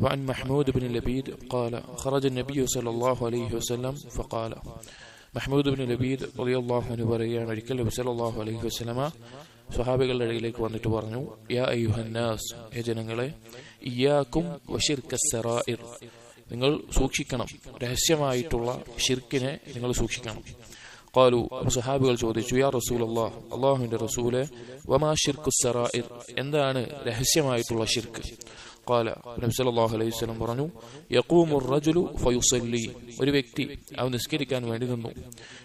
وعن محمود بن لبيد قال خرج النبي صلى الله عليه وسلم فقال Mahmood bin ലബീദ് റളിയല്ലാഹു അൻഹു പറയുകയാണ് ഒരിക്കൽ നബി സല്ലല്ലാഹു അലൈഹി വസല്ലമ സ്വഹാബികളുടെ ഇടയിലേക്ക് വന്നിട്ട് പറഞ്ഞു യാ അയ്യുഹന്നാസ് ഏ ജനങ്ങളെ ഇയ്യാക്കും വശിർക്ക സറായിർ നിങ്ങൾ സൂക്ഷിക്കണം രഹസ്യമായിട്ടുള്ള ഷിർക്കിനെ നിങ്ങൾ സൂക്ഷിക്കണം قالوا സഹാബികൾ ചോദിച്ചു യാ റസൂൽ അള്ളാഹ് അള്ളാഹുവിന്റെ റസൂലെ വമാ ഷിർക്കു സറായിർ എന്താണ് രഹസ്യമായിട്ടുള്ള ഷിർക്ക് കാല നബ്സലാഹു അലൈഹി സ്വലം പറഞ്ഞു യക്കൂമുർ റജുലു ഫയുസല്ലി. ഒരു വ്യക്തി അവൻ നിസ്കരിക്കാൻ വേണ്ടി നിന്നു.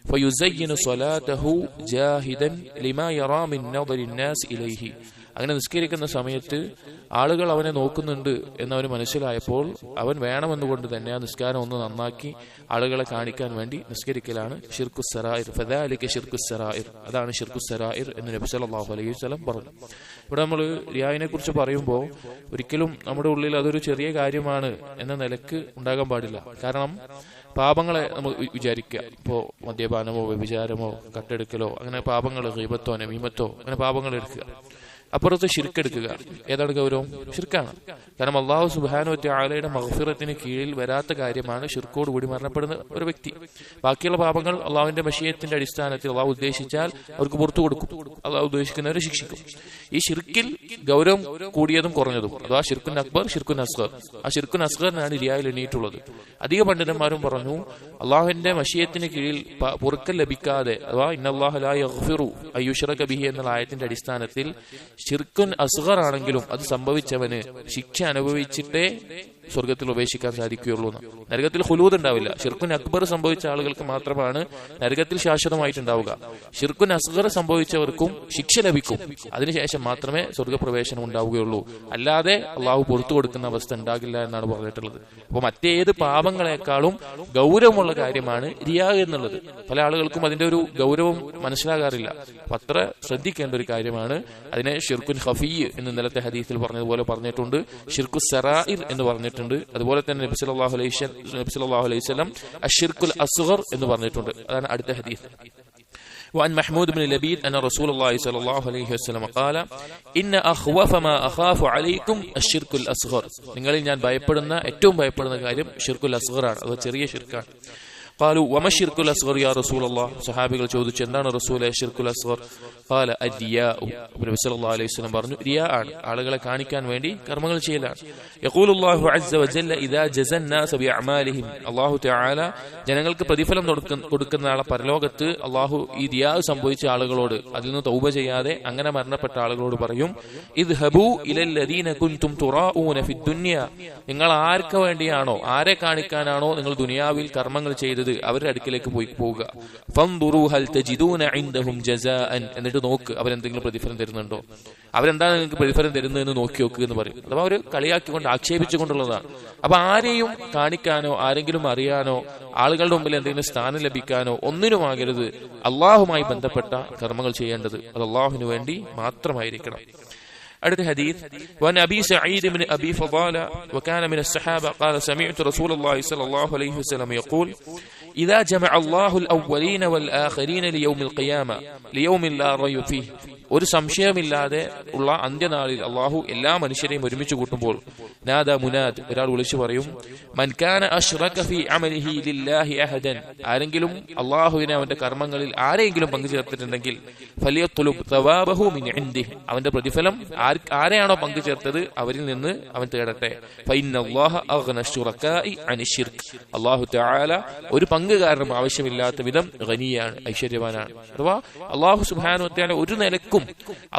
ഫയുസയ്യനു സ്വലാതഹു ജാഹിദൻ ലിമാ യറാമിൻ നദരി നാസ് ഇലൈഹി. അങ്ങനെ നിസ്കരിക്കുന്ന സമയത്ത് ആളുകൾ അവനെ നോക്കുന്നുണ്ട് എന്നവന് മനസ്സിലായപ്പോൾ അവൻ വേണമെന്നുകൊണ്ട് തന്നെ ആ നിസ്കാരം ഒന്ന് നന്നാക്കി ആളുകളെ കാണിക്കാൻ വേണ്ടി നിസ്കരിക്കലാണ്. ഷിർക്കു സറായിർ ഫദാലിക്ക് അതാണ് ഷിർക്കു എന്ന് നബി സല്ലല്ലാഹു അലൈഹി വസല്ലം പറഞ്ഞു. ഇവിടെ നമ്മൾ റിയായിനെ കുറിച്ച് പറയുമ്പോൾ ഒരിക്കലും നമ്മുടെ ഉള്ളിൽ അതൊരു ചെറിയ കാര്യമാണ് എന്ന നിലയ്ക്ക് ഉണ്ടാകാൻ പാടില്ല. കാരണം പാപങ്ങളെ നമ്മൾ വിചാരിക്കുക. ഇപ്പോൾ മദ്യപാനമോ വ്യഭിചാരമോ കട്ടെടുക്കലോ അങ്ങനെ പാപങ്ങൾ ഹീമത്തോ നമീമത്തോ അങ്ങനെ പാപങ്ങൾ എടുക്കുക. അപ്പുറത്ത് ഷിർക്കെടുക്കുക ഏതാണ് ഗൗരവം? ഷിർക്കാണ് കാരണം അള്ളാഹു സുബാനു ആലയുടെ മഹഫിറത്തിന് കീഴിൽ വരാത്ത കാര്യമാണ് ഷിർക്കോട് കൂടി മരണപ്പെടുന്ന ഒരു വ്യക്തി. ബാക്കിയുള്ള പാപങ്ങൾ അള്ളാഹുവിന്റെ മഷീയത്തിന്റെ അടിസ്ഥാനത്തിൽ അള്ളാഹു ഉദ്ദേശിച്ചാൽ അവർക്ക് പുറത്തു കൊടുക്കും. അള്ളാഹു ഉദ്ദേശിക്കുന്നവരെ ശിക്ഷിക്കും. ഈ ഷിർക്കിൽ ഗൗരവം കൂടിയതും കുറഞ്ഞതും. അഥവാ ഷിർക്കുൻ അക്ബർ ഷിർക്കുൻ അസ്ഗർ. ആ ഷിർക്കുൻ അസ്ഗറിനാണ് ഇരിയായിൽ എണ്ണിയിട്ടുള്ളത് അധിക പണ്ഡിതന്മാരും പറഞ്ഞു അള്ളാഹുവിന്റെ മഷീയത്തിന് കീഴിൽ പുറക്കൽ ലഭിക്കാതെ അഥവാ ഇന്നല്ലാഹു അയ്യുഷറ കബിഹി എന്നുള്ള ആയത്തിന്റെ അടിസ്ഥാനത്തിൽ ഷിർക്കുൻ അസ്ഗർ ആണെങ്കിലും അത് സംഭവിച്ചവന് ശിക്ഷ അനുഭവിച്ചിട്ടേ സ്വർഗത്തിൽ ഉപേക്ഷിക്കാൻ സാധിക്കുകയുള്ളൂ എന്ന്. നരകത്തിൽ ഹുലൂദ് ഉണ്ടാവില്ല. ഷിർക്കുൻ അക്ബർ സംഭവിച്ച ആളുകൾക്ക് മാത്രമാണ് നരകത്തിൽ ശാശ്വതമായിട്ടുണ്ടാവുക. ഷിർക്കുൻ അസ്ഗർ സംഭവിച്ചവർക്കും ശിക്ഷ ലഭിക്കും. അതിനുശേഷം മാത്രമേ സ്വർഗപ്രവേശനം ഉണ്ടാവുകയുള്ളൂ. അല്ലാതെ അള്ളാഹു പുറത്തു കൊടുക്കുന്ന അവസ്ഥ ഉണ്ടാകില്ല എന്നാണ് പറഞ്ഞിട്ടുള്ളത്. അപ്പൊ മറ്റേത് പാപങ്ങളെക്കാളും ഗൗരവമുള്ള കാര്യമാണ് റിയാ എന്നുള്ളത്. പല ആളുകൾക്കും അതിന്റെ ഒരു ഗൗരവം മനസ്സിലാകാറില്ല. അപ്പൊ അത്ര ശ്രദ്ധിക്കേണ്ട ഒരു കാര്യമാണ് അതിനെ ഷിർക്കുൻ ഹഫീ എന്ന് ഇന്നലത്തെ ഹദീസിൽ പറഞ്ഞതുപോലെ പറഞ്ഞിട്ടുണ്ട്. ഷിർക്കു സറായിർ എന്ന് പറഞ്ഞിട്ടുണ്ട്. അതുപോലെ തന്നെ നബി സല്ലല്ലാഹു അലൈഹി വസല്ലം നബി സല്ലല്ലാഹു അലൈഹി വസല്ലം അഷിർക്കുൽ അസ്ഗർ എന്ന് പറഞ്ഞിട്ടുണ്ട് അതാണ് അടുത്ത ഹദീസ് وعن محمود بن لبيد أن رسول الله صلى الله عليه وسلم قال إن أخوف ما أخاف عليكم الشرك الأصغر നിങ്ങളിൽ ഞാൻ ഭയപ്പെടുന്ന ഏറ്റവും ഭയപ്പെടുന്ന കാര്യം ഷിർക്കുൽ അസ്ഗറാണ് അത് ചെറിയ ഷിർക്കാണ് കാലു വമ ഷിർക്കുൽ അസ്ഗർ യാ റസൂലുള്ള സഹാബികൾ ചോദിച്ചു എന്താണ് റസൂലെ ഷിർക്കുൽ അസ്ഗർ? കാല അരിയാ നബി സല്ലല്ലാഹു അലൈഹി വസല്ലം പറഞ്ഞു റിയാ ആണ് ആളുകളെ കാണിക്കാൻ വേണ്ടി കർമ്മങ്ങൾ ചെയ്യലാണ്. യഖൂലുല്ലാഹു അസ്സ വജല്ല ഇദാ ജസന്നാസ ബിഅമാലിഹിം അല്ലാഹു തആല ജനങ്ങൾക്ക് പ്രതിഫലം കൊടുക്കുന്ന ആളെ പരലോകത്ത് അല്ലാഹു ഈ റിയാ സംഭവിച്ച ആളുകളോട് അതിൽ നിന്ന് തൗബ ചെയ്യാതെ അങ്ങനെ മരണപ്പെട്ട ആളുകളോട് പറയും ഇലല്ലദീന തുറാഊന നിങ്ങൾ ആർക്ക് വേണ്ടിയാണോ ആരെ കാണിക്കാനാണോ നിങ്ങൾ ദുനിയാവിൽ കർമ്മങ്ങൾ ചെയ്തത്? അവരുടെ അടുക്കിലേക്ക് പോയി പോവുക. എന്നിട്ട് നോക്ക് അവരെന്തെങ്കിലും പ്രതിഫലം തരുന്നുണ്ടോ? അവരെന്താണ് നിങ്ങൾക്ക് പ്രതിഫലം തരുന്നത് എന്ന് നോക്കി നോക്കുക എന്ന് പറയും. അഥവാ അവർ കളിയാക്കിക്കൊണ്ട് ആക്ഷേപിച്ചുകൊണ്ടുള്ളതാണ് അപ്പൊ ആരെയും കാണിക്കാനോ ആരെങ്കിലും അറിയാനോ ആളുകളുടെ മുമ്പിൽ എന്തെങ്കിലും സ്ഥാനം ലഭിക്കാനോ ഒന്നിനും ഒന്നിനുമാകരുത് അള്ളാഹുമായി ബന്ധപ്പെട്ട കർമ്മങ്ങൾ ചെയ്യേണ്ടത് അത് അള്ളാഹുവിന് വേണ്ടി മാത്രമായിരിക്കണം. അടുത്ത ഹദീസ് وعن أبي سعيد بن أبي فضالة وكان من الصحابة قال سمعت رسول الله صلى الله عليه وسلم يقول إذا جمع الله الأولين والآخرين ليوم القيامة ليوم لا ريب فيه ഒരു സംശയമില്ലാതെ ഉള്ള അന്ത്യനാളിൽ അള്ളാഹു എല്ലാ മനുഷ്യരെയും ഒരുമിച്ച് കൂട്ടുമ്പോൾ നാദ മുനാദ് ഒരാൾ വിളിച്ചു പറയും മൻകാന അഷ്റക ഫി അമലിഹി ലില്ലാഹി അഹദൻ. ആരെങ്കിലും അള്ളാഹുവിനെ അവന്റെ കർമ്മങ്ങളിൽ ആരെങ്കിലും പങ്കു ചേർത്തിട്ടുണ്ടെങ്കിൽ ഫലിയത്തുലുബ് തവാബഹു മിൻ ഇൻദിഹി. അവന്റെ പ്രതിഫലം ആരെയാണോ പങ്കു ചേർത്തത് അവരിൽ നിന്ന് അവൻ തേടട്ടെ. ഫഇന്നല്ലാഹ അഗ്ന ശുറകായി അനി ശിർക്ക്. അള്ളാഹു തആല ഒരു പങ്കുകാരനും ആവശ്യമില്ലാത്ത വിധം ഖനിയാണ് ഐശ്വര്യവാനാണ്. അഥവാ അള്ളാഹു സുബ്ഹാനഹു വതആല ഒരു നിലക്കും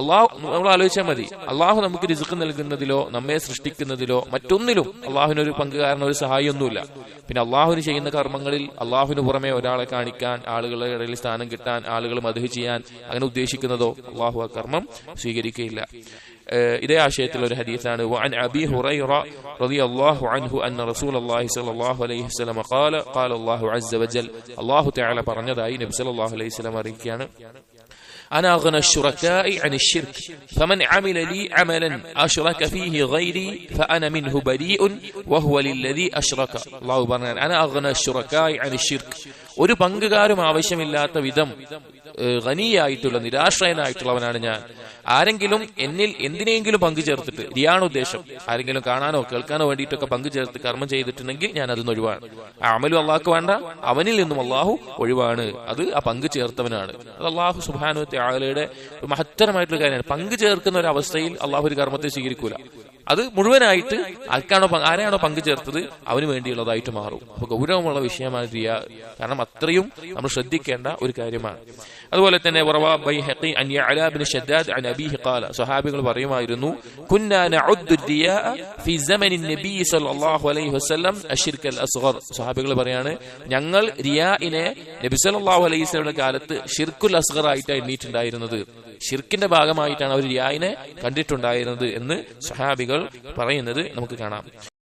അള്ളാഹു നമ്മൾ ആലോചിച്ചാൽ മതി അള്ളാഹു നമുക്ക് രിസുക്ക് നൽകുന്നതിലോ നമ്മെ സൃഷ്ടിക്കുന്നതിലോ മറ്റൊന്നിലും അള്ളാഹുവിന് ഒരു പങ്കുകാരനോ ഒരു സഹായമൊന്നുമില്ല പിന്നെ അള്ളാഹുവിന് ചെയ്യുന്ന കർമ്മങ്ങളിൽ അള്ളാഹുവിന് പുറമെ ഒരാളെ കാണിക്കാൻ ആളുകളുടെ ഇടയിൽ സ്ഥാനം കിട്ടാൻ ആളുകൾ മധു ചെയ്യാൻ അങ്ങനെ ഉദ്ദേശിക്കുന്നതോ അള്ളാഹു ആ കർമ്മം സ്വീകരിക്കുകയില്ല ഏഹ് ഇതേ ആശയത്തിൽ ഒരു ഹദീസാണ് وعن أبي هريرة رضي الله عنه أن رسول الله صلى الله عليه وسلم قال قال الله عز وجل الله تعالى പറഞ്ഞതായി നബി സല്ലല്ലാഹു അലൈഹി വസല്ലം അറിയിക്കുകയാണ് أنا أغنى الشركاء عن الشرك فمن عمل لي عملا أشرك فيه غيري فأنا منه بريء وهو للذي أشرك. الله أنا أغنى الشركاء عن الشرك. ഒരു പങ്കുകാരും ആവശ്യമില്ലാത്ത വിധം ഖനിയായിട്ടുള്ള നിരാശ്രയനായിട്ടുള്ളവനാണ് ഞാൻ. ആരെങ്കിലും എന്നിൽ എന്തിനെങ്കിലും പങ്കു ചേർത്തിട്ട് റിയാണ് ഉദ്ദേശം. ആരെങ്കിലും കാണാനോ കേൾക്കാനോ വേണ്ടിയിട്ടൊക്കെ പങ്കു ചേർത്ത് കർമ്മം ചെയ്തിട്ടുണ്ടെങ്കിൽ ഞാൻ അതിൽ നിന്ന് ഒഴിവാണ്. ആ അമലും വേണ്ട അവനിൽ നിന്നും അള്ളാഹു ഒഴിവാണ്. അത് ആ പങ്കു ചേർത്തവനാണ്. അത് അള്ളാഹു സുബാനു ആളുടെ മഹത്തരമായിട്ടുള്ള കാര്യമാണ്. പങ്കു ചേർക്കുന്ന ഒരു അവസ്ഥയിൽ അള്ളാഹു ഒരു കർമ്മത്തെ സ്വീകരിക്കൂല. അത് മുഴുവനായിട്ട് ആർക്കാണോ ആരെയാണോ പങ്കു ചേർത്തത് അവന് വേണ്ടിയുള്ളതായിട്ട് മാറും. അപ്പൊ ഗൗരവമുള്ള വിഷയമാണ് റിയ കാരണം അത്രയും നമ്മൾ ശ്രദ്ധിക്കേണ്ട ഒരു കാര്യമാണ്. അതുപോലെ തന്നെ സ്വഹാബികൾ പറയുമായിരുന്നു സ്വഹാബികൾ പറയാണ് ഞങ്ങൾ റിയാഇനെ അലൈഹി വസല്ലമയുടെ കാലത്ത് ഷിർക്കുൽ അസ്ഹർ ആയിട്ടാണ് എണ്ണീറ്റുണ്ടായിരുന്നത്. ഷിർക്കിന്റെ ഭാഗമായിട്ടാണ് അവർ റിയായിനെ കണ്ടിട്ടുണ്ടായിരുന്നത് എന്ന് സഹാബികൾ പറയുന്നത് നമുക്ക് കാണാം.